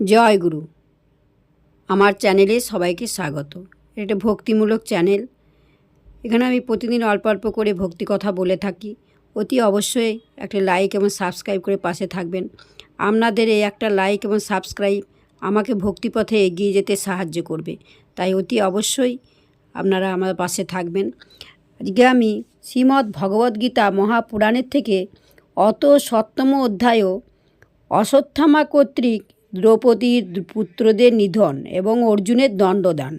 জয় গুরু। আমার চ্যানেলে সবাইকে স্বাগত। এটা ভক্তিমূলক চ্যানেল। এখানে আমি প্রতিদিন অল্প অল্প করে ভক্তি কথা বলে থাকি। অতি অবশ্যই একটা লাইক এবং সাবস্ক্রাইব করে পাশে থাকবেন। আপনাদের এই একটা লাইক এবং সাবস্ক্রাইব আমাকে ভক্তিপথে এগিয়ে যেতে সাহায্য করবে। তাই অতি অবশ্যই আপনারা আমার পাশে থাকবেন। আজকে আমি শ্রীমদ্ ভগবদ্গীতা মহাপুরাণের থেকে অত সপ্তম অধ্যায়ও অশ্বত্থামা কর্তৃক দ্রৌপদীর পুত্রদের নিধন এবং অর্জুনের দণ্ডদান।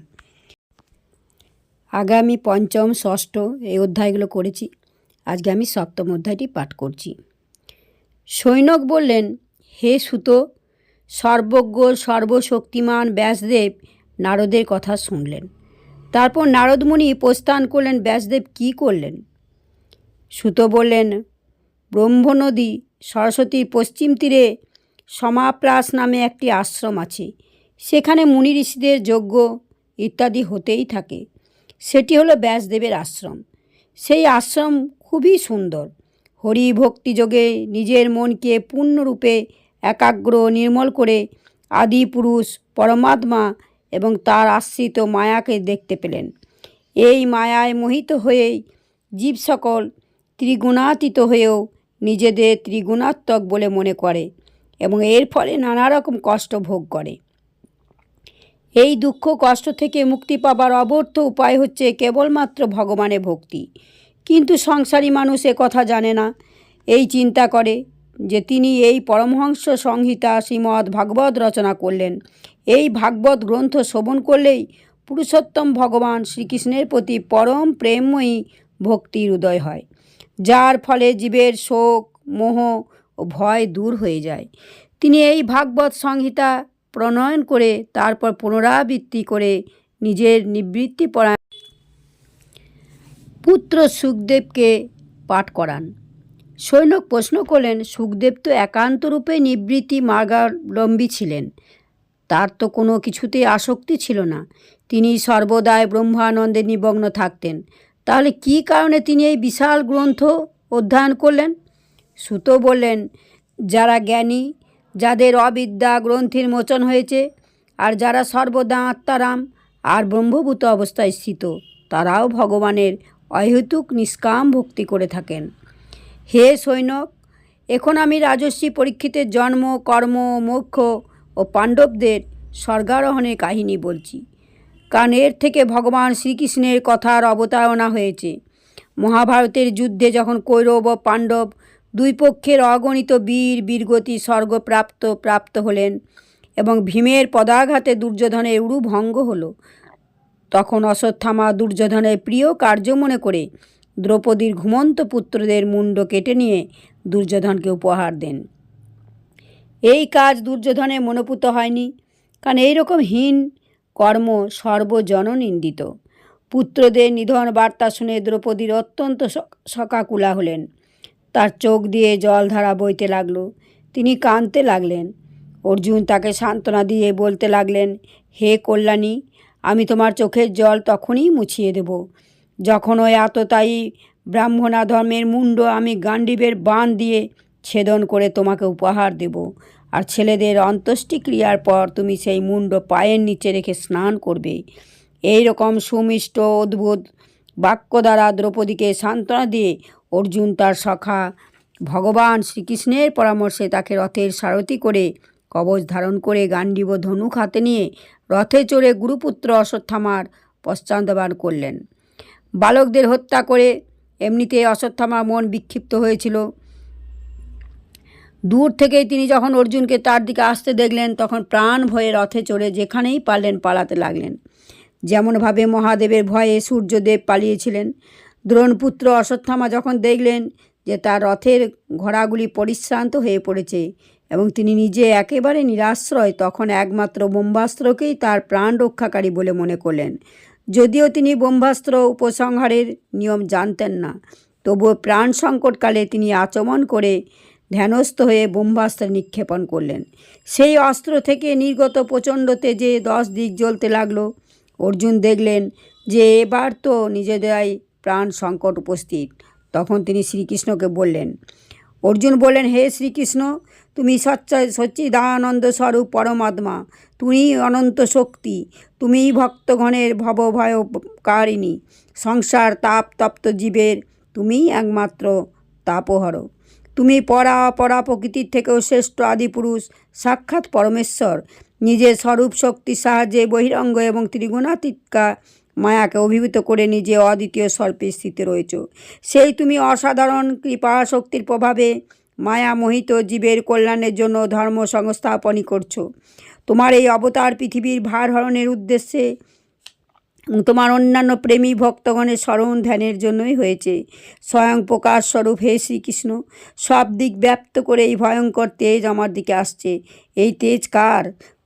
আগামী পঞ্চম, ষষ্ঠ এই অধ্যায়গুলো করেছি। আজকে আমি সপ্তম অধ্যায়টি পাঠ করছি। সৈনক বললেন, হে সুত, সর্বজ্ঞ, সর্বশক্তিমান ব্যাসদেব নারদের কথা শুনলেন। তারপর নারদমুনি প্রস্থান করলেন, ব্যাসদেব কি করলেন? সুত বললেন, ব্রহ্মনদী, সরস্বতীর পশ্চিম তীরে সমাপ্রাস নামে একটি আশ্রম আছে। সেখানে মুনি ঋষিদের যজ্ঞ ইত্যাদি হতেই থাকে। সেটি হলো ব্যাসদেবের আশ্রম। সেই আশ্রম খুবই সুন্দর। হরি ভক্তি যোগে নিজের মনকে পূর্ণরূপে একাগ্র নির্মল করে আদি পুরুষ, পরমাত্মা এবং তার আশ্রিত মায়াকে দেখতে পেলেন। এই মায়ায় মোহিত হয়েই জীব সকল ত্রিগুণাতীত হয়েও নিজেদের ত্রিগুণাত্মক বলে মনে করে। এবং এর ফলে নানা রকম কষ্ট ভোগ করে। এই দুঃখ কষ্ট থেকে মুক্তি পাবার অবর্থ উপায় হচ্ছে কেবলমাত্র ভগবানের ভক্তি। কিন্তু সংসারী মানুষ এ কথা জানে না, এই চিন্তা করে যে তিনি এই পরমহংস সংহিতা শ্রীমদ্ ভাগবত রচনা করলেন। এই ভাগবত গ্রন্থ শ্রবণ করলেই পুরুষোত্তম ভগবান শ্রীকৃষ্ণের প্রতি পরম প্রেমময়ী ভক্তির উদয় হয়, যার ফলে জীবের শোক, মোহ ও ভয় দূর হয়ে যায়। তিনি এই ভাগবত সংহিতা প্রণয়ন করে তারপর পুনরাবৃত্তি করে নিজের নিবৃত্তি পড়া পুত্র সুখদেবকে পাঠ করান। সৈনক প্রশ্ন করলেন, সুখদেব তো একান্তরূপে নিবৃত্তি মার্গাবলম্বী ছিলেন। তার তো কোনো কিছুতেই আসক্তি ছিল না। তিনি সর্বদাই ব্রহ্মানন্দে নিমগ্ন থাকতেন। তাহলে কী কারণে তিনি এই বিশাল গ্রন্থ অধ্যয়ন করলেন? সুতো বললেন, যারা জ্ঞানী, যাদের অবিদ্যা গ্রন্থির মোচন হয়েছে, আর যারা সর্বদা আত্মারাম আর ব্রহ্মভূত অবস্থায় স্থিত, তারাও ভগবানের অহেতুক নিষ্কাম ভক্তি করে থাকেন। হে সৈনক, এখন আমি রাজস্বী পরীক্ষিতের জন্ম, কর্ম, মোক্ষ ও পাণ্ডবদের স্বর্গারোহণের কাহিনী বলছি। কারণ এর থেকে ভগবান শ্রীকৃষ্ণের কথার অবতারণা হয়েছে। মহাভারতের যুদ্ধে যখন কৌরব ও পাণ্ডব দুই পক্ষের অগণিত বীর, বীরগতি, স্বর্গপ্রাপ্ত, প্রাপ্ত হলেন এবং ভীমের পদাঘাতে দুর্যোধনের উড়ু ভঙ্গ হলো। তখন অশ্বত্থামা দুর্যোধনের প্রিয় কার্য মনে করে দ্রৌপদীর ঘুমন্ত পুত্রদের মুন্ড কেটে নিয়ে দুর্যোধনকে উপহার দেন। এই কাজ দুর্যোধনে মনোপুত হয়নি, কারণ এইরকম হীন কর্ম সর্বজননিন্দিত। পুত্রদের নিধন বার্তা শুনে দ্রৌপদীর অত্যন্ত সকাকুলা হলেন। তার চোখ দিয়ে জলধারা বইতে লাগল। তিনি কাঁদতে লাগলেন। অর্জুন তাকে সান্ত্বনা দিয়ে বলতে লাগলেন, হে কল্যাণী, আমি তোমার চোখের জল তখনই মুছিয়ে দেব। যখন ওই আততায়ী ব্রাহ্মণা ধর্মের মুন্ড আমি গান্ডীবের বান দিয়ে ছেদন করে তোমাকে উপহার দেব, আর ছেলেদের অন্ত্যেষ্টিক্রিয়ার পর তুমি সেই মুন্ড পায়ের নিচে রেখে স্নান করবে। এই রকম সুমিষ্ট, অদ্ভুত বাক্য দ্বারা দ্রৌপদীকে সান্ত্বনা দিয়ে অর্জুন তার সখা ভগবান শ্রীকৃষ্ণের পরামর্শে তাকে রথের সারথি করে কবচ ধারণ করে গান্ডীব ধনুক হাতে নিয়ে রথে চড়ে গুরুপুত্র অশ্বত্থামার পশ্চান্তবান করলেন। বালকদের হত্যা করে এমনিতে অশ্বত্থামার মন বিক্ষিপ্ত হয়েছিল। দূর থেকেই তিনি যখন অর্জুনকে তার দিকে আসতে দেখলেন, তখন প্রাণ ভয়ে রথে চড়ে যেখানেই পারলেন পালাতে লাগলেন। যেমনভাবে মহাদেবের ভয়ে সূর্যদেব পালিয়েছিলেন দ্রোণপুত্র অশ্বত্থামা যখন দেখলেন যে তার রথের ঘোড়াগুলি পরিশ্রান্ত হয়ে পড়েছে এবং তিনি নিজে একেবারে নিরাশ্রয়, তখন একমাত্র ব্রহ্মাস্ত্রকেই তার প্রাণ রক্ষাকারী বলে মনে করলেন। যদিও তিনি ব্রহ্মাস্ত্র উপসংহারের নিয়ম জানতেন না, তবুও প্রাণ সংকটকালে তিনি আচমন করে ধ্যানস্থ হয়ে ব্রহ্মাস্ত্র নিক্ষেপণ করলেন। সেই অস্ত্র থেকে নির্গত প্রচণ্ড তেজে দশ দিক জ্বলতে লাগল। অর্জুন দেখলেন যে এবার তো নিজেদেরাই প্রাণ সংকট উপস্থিত। তখন তিনি শ্রীকৃষ্ণকে বললেন, অর্জুন বললেন, হে শ্রীকৃষ্ণ, তুমি সচ্চা সচ্চিদানন্দ স্বরূপ পরমাত্মা, তুমি অনন্ত শক্তি, তুমি ভক্তগণের ভবভয়কারিণী, সংসার, তাপ, তপ্ত জীবের তুমি একমাত্র তাপহর। তুমি পরা অপরা প্রকৃতির থেকেও শ্রেষ্ঠ আদিপুরুষ সাক্ষাৎ পরমেশ্বর। নিজের স্বরূপ শক্তির সাহায্যে বহিরঙ্গ এবং ত্রিগুণাতীতকা মায়াকে অভিভূত করে নিজে অদ্বিতীয় স্বল্পে স্থিতি রয়েছ। সেই তুমি অসাধারণ কৃপা শক্তির প্রভাবে মায়া মোহিত জীবের কল্যাণের জন্য ধর্ম সংস্থাপনই করছ। তোমার এই অবতার পৃথিবীর ভার হরণের উদ্দেশ্যে তোমার অন্যান্য প্রেমী ভক্তগণের স্মরণ ধ্যানের জন্যই হয়েছে। স্বয়ং প্রকাশ স্বরূপ হে শ্রীকৃষ্ণ, সব দিক ব্যপ্ত করে এই ভয়ঙ্কর তেজ আমার দিকে আসছে। এই তেজ কার?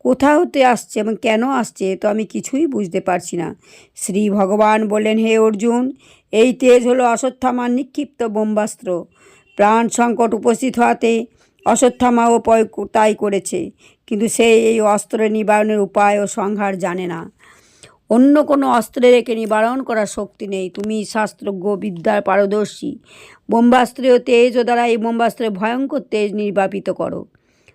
কোথা হতে আসছে, এবং কেন আসছে, তো আমি কিছুই বুঝতে পারছি না। শ্রী ভগবান বললেন, হে অর্জুন, এই তেজ হলো অশ্বত্থামার নিক্ষিপ্ত বোম্বাস্ত্র। প্রাণ সংকট উপস্থিত হওয়াতে অশ্বত্থামাও তাই করেছে, কিন্তু সে এই অস্ত্র নিবারণের উপায় ও সংহার জানে না। অন্য কোনো অস্ত্রের একে নিবারণ করার শক্তি নেই। তুমি শাস্ত্রজ্ঞ, বিদ্যার পারদর্শী। বোম্বাস্ত্রীয় তেজ ও দ্বারা এই বোম্বাস্ত্রের ভয়ঙ্কর তেজ নির্বাপিত করো।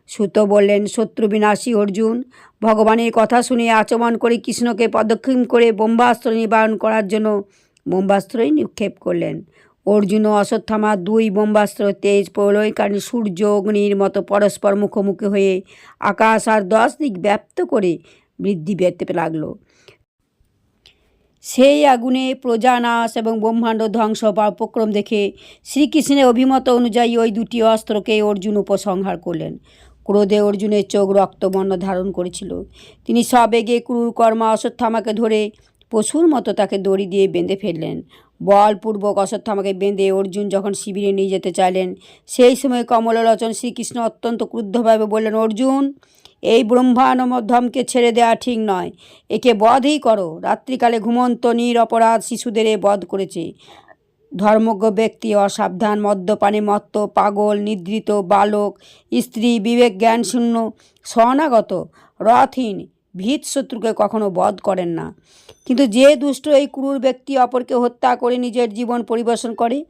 সুত বললেন, শত্রু বিনাশী অর্জুন, ভগবানের কথা শুনে আচমন করে কৃষ্ণকে পদক্ষেপ করে বোম্বাস্ত্র নিবারণ করার জন্য বোম্বাস্ত্রই নিক্ষেপ করলেন। অর্জুন অশ্বত্থামা দুই বোম্বাস্ত্র তেজ, প্রলয়কারী সূর্য, অগ্নির মতো পরস্পর মুখোমুখি হয়ে আকাশ আর দশ দিক ব্যপ্ত করে বৃদ্ধি পেতে লাগল। সেই আগুনে প্রজানাশ এবং ব্রহ্মাণ্ড ধ্বংস বা উপক্রম দেখে শ্রীকৃষ্ণের অভিমত অনুযায়ী ওই দুটি অস্ত্রকে অর্জুন উপসংহার করলেন। ক্রোধে অর্জুনের চোখ রক্তবর্ণ ধারণ করেছিল। তিনি সবেগে ক্রুর কর্মা অশ্বত্থামাকে ধরে পশুর মতো তাকে দড়ি দিয়ে বেঁধে ফেললেন। বলপূর্বক অশ্বত্থামাকে বেঁধে অর্জুন যখন শিবিরে নিয়ে যেতে চাইলেন, সেই সময় কমললোচন শ্রীকৃষ্ণ অত্যন্ত ক্রুদ্ধভাবে বললেন, অর্জুন, এই ব্রহ্মানমধ্যমকে ছেড়ে দেওয়া ঠিক নয়। একে বধই করো। রাত্রিকালে ঘুমন্ত নিরপরাধ শিশুদের এ বধ করেছে। ধর্মজ্ঞ ব্যক্তি, অসাবধান, মদ্যপানে, মত্ত, পাগল, নিদ্রিত, বালক, স্ত্রী, বিবেক জ্ঞান শূন্য স্বনাগত রথহীন, ভীত শত্রুকে কখনো বধ করেন না। কিন্তু যে দুষ্ট এই ক্রূর ব্যক্তি অপরকে হত্যা করে নিজের জীবন পরিবেশন করে,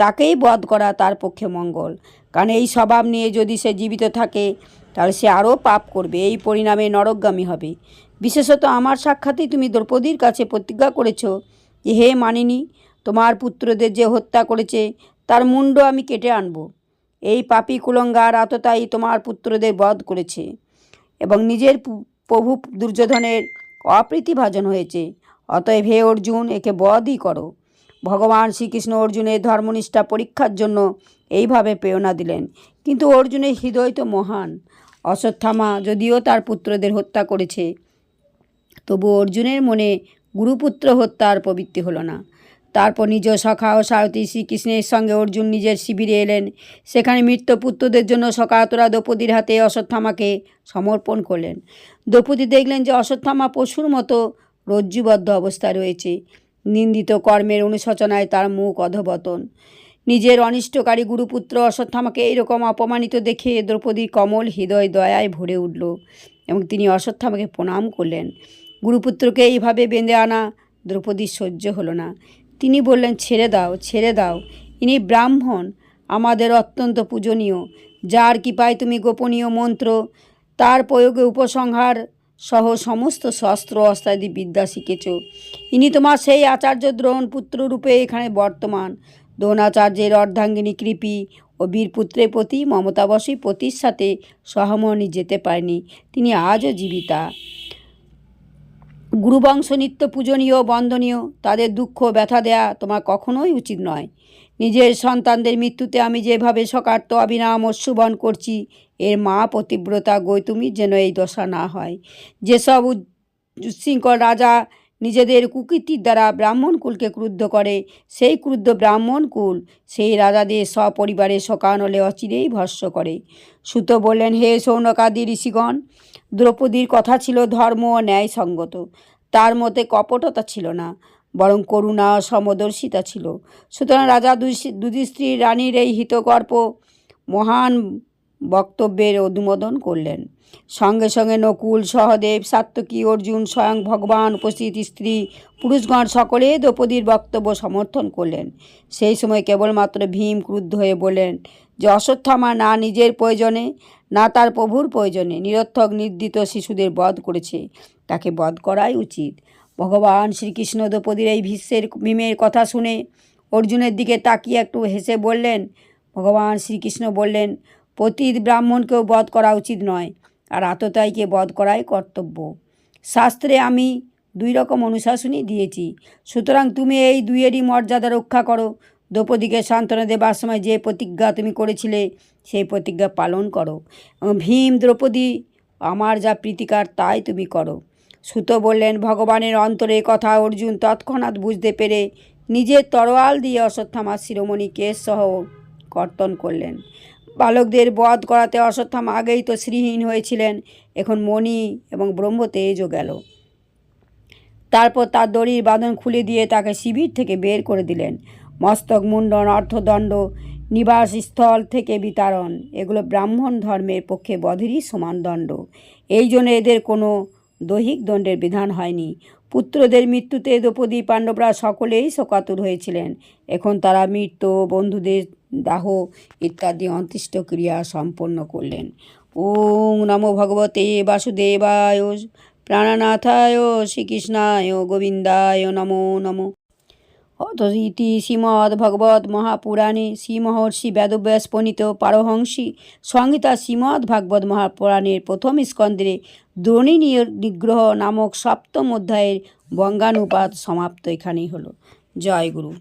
তাকেই বধ করা তার পক্ষে মঙ্গল। কারণ এই স্বভাব নিয়ে যদি সে জীবিত থাকে, তাহলে সে আরও পাপ করবে। এই পরিণামে নরকগামী হবে। বিশেষত আমার সাক্ষাতেই তুমি দ্রৌপদীর কাছে প্রতিজ্ঞা করেছ যে, হে মানিনী তোমার পুত্রদের যে হত্যা করেছে, তার মুন্ড আমি কেটে আনব। এই পাপি কুলঙ্গার আততাই তোমার পুত্রদের বধ করেছে এবং নিজের প্রভু দুর্যোধনের অপ্রীতিভাজন হয়েছে। অতএব হে অর্জুন, একে বধই করো। ভগবান শ্রীকৃষ্ণ অর্জুনের ধর্মনিষ্ঠা পরীক্ষার জন্য এইভাবে প্রেরণা দিলেন। কিন্তু অর্জুনের হৃদয় তো মহান। অশ্বত্থামা যদিও তার পুত্রদের হত্যা করেছে, তবু অর্জুনের মনে গুরুপুত্র হত্যার প্রবৃত্তি হলো না। তারপর নিজ সখা ও সারথী শ্রীকৃষ্ণের সঙ্গে অর্জুন নিজের শিবিরে এলেন। সেখানে মৃত পুত্রদের জন্য সকাতরা দ্রৌপদীর হাতে অশ্বত্থামাকে সমর্পণ করলেন। দ্রৌপদী দেখলেন যে অশ্বত্থামা পশুর মতো রজ্জুবদ্ধ অবস্থায় রয়েছে। নিন্দিত কর্মের অনুশোচনায় তার মুখ অধবতন নিজের অনিষ্টকারী গুরুপুত্র অশ্বত্থামাকে এইরকম অপমানিত দেখে দ্রৌপদীর কমল হৃদয় দয়ায় ভরে উঠল এবং তিনি অশ্বত্থামাকে প্রণাম করলেন। গুরুপুত্রকে এইভাবে বেঁধে আনা দ্রৌপদীর সহ্য হলো না। তিনি বললেন, ছেড়ে দাও ছেড়ে দাও। ইনি ব্রাহ্মণ, আমাদের অত্যন্ত পূজনীয়। যার কৃপায় তুমি গোপনীয় মন্ত্র, তার প্রয়োগে উপসংহার সহ সমস্ত শস্ত্র অস্ত্রাদি বিদ্যা শিখেছ। ইনি তোমার সেই আচার্য দ্রোণ পুত্ররূপে এখানে বর্তমান। দ্রোণাচার্যের অর্ধাঙ্গিনী কৃপি ও বীরপুত্রের প্রতি মমতাবশী পতির সাথে সহমনি যেতে পারেনি। তিনি আজও জীবিতা। গুরুবংশ নিত্য পূজনীয়, বন্দনীয়, তাদের দুঃখ, ব্যথা দেয়া তোমার কখনোই উচিত নয়। নিজের সন্তানদের মৃত্যুতে আমি যেভাবে সকার্ত অবিনাম অশ্রুবন করছি, এর মা পতিব্রতা গৌতমীর যেন এই দশা না হয়। যেসব উশৃঙ্খল রাজা নিজেদের কুকীর্তির দ্বারা ব্রাহ্মণ কুলকে ক্রুদ্ধ করে, সেই ক্রুদ্ধ ব্রাহ্মণ কুল সেই রাজাদের সপরিবারে শোকানলে অচিরেই ভস্য করে। সুত বললেন, হে সৌনকাদি ঋষিগণ, দ্রৌপদীর কথা ছিল ধর্ম ও ন্যায়সঙ্গত, তার মতে কপটতা ছিল না, বরং করুণা সমদর্শিতা ছিল। সুতরাং রাজা যুধিষ্ঠির রানীর এই হিতকর্প মহান বক্তব্যের অনুমোদন করলেন। সঙ্গে সঙ্গে নকুল, সহদেব সাত্যকী অর্জুন স্বয়ং ভগবান উপস্থিত স্ত্রী, পুরুষগণ সকলে দ্রৌপদীর বক্তব্য সমর্থন করলেন। সেই সময় কেবলমাত্র ভীম ক্রুদ্ধ হয়ে বললেন, যে অশ্বত্থামা না নিজের প্রয়োজনে, না তার প্রভুর প্রয়োজনে নিরর্থক নির্দিত শিশুদের বধ করেছে, তাকে বধ করাই উচিত। ভগবান শ্রীকৃষ্ণ দ্রৌপদীর এই ভীষ্মের ভীমের কথা শুনে অর্জুনের দিকে তাকিয়ে একটু হেসে বললেন, ভগবান শ্রীকৃষ্ণ বললেন পতিত ব্রাহ্মণকেও বধ করা উচিত নয়, আর আততায়ীকে বধ করাই কর্তব্য। শাস্ত্রে আমি দুই রকম অনুশাসনই দিয়েছি। সুতরাং তুমি এই দুইয়েরই মর্যাদা রক্ষা করো। দ্রৌপদীকে সান্ত্বনা দেবার সময় যে প্রতিজ্ঞা তুমি করেছিলে, সেই প্রতিজ্ঞা পালন করো। ভীম, দ্রৌপদী, আমার যা প্রীতিকার তাই তুমি করো। সুত বললেন, ভগবানের অন্তরে কথা অর্জুন তৎক্ষণাৎ বুঝতে পেরে নিজের তরোয়াল দিয়ে অশ্বত্থামার শিরোমণি কেশ সহ কর্তন করলেন। বালকদের বধ করাতে অশ্বত্থামা আগেই তো শ্রীহীন হয়েছিলেন। এখন মণি এবং ব্রহ্মতেজও গেল। তারপর তার দড়ির বাঁধন খুলে দিয়ে তাকে শিবির থেকে বের করে দিলেন। মস্তক মুন্ডন অর্থদণ্ড নিবাসস্থল থেকে বিতাড়ন, এগুলো ব্রাহ্মণ ধর্মের পক্ষে বধেরই সমান দণ্ড। এই জন্য এদের কোনো দৈহিক দণ্ডের বিধান হয়নি। পুত্রদের মৃত্যুতে দ্রৌপদী পাণ্ডবরা সকলেই শোকাতুর হয়েছিলেন। এখন তারা মৃত্যু বন্ধুদের দাহ ইত্যাদি অন্ত্যেষ্ট ক্রিয়া সম্পন্ন করলেন। ওং নমো ভগবতে বাসুদেবায় প্রাণনাথায় শ্রীকৃষ্ণায় গোবিন্দায় নমো নমো। ইতি শ্রীমদ ভগবত মহাপুরাণে শ্রীমহর্ষি বেদব্যাস প্রণীত পারহংসী সংহিতা শ্রীমৎ ভাগবত মহাপুরাণের প্রথম স্কন্ধে দ্রণী নিগ্রহ নামক সপ্তম অধ্যায়ের বঙ্গানুপাত সমাপ্ত এখানেই হলো। জয় গুরু।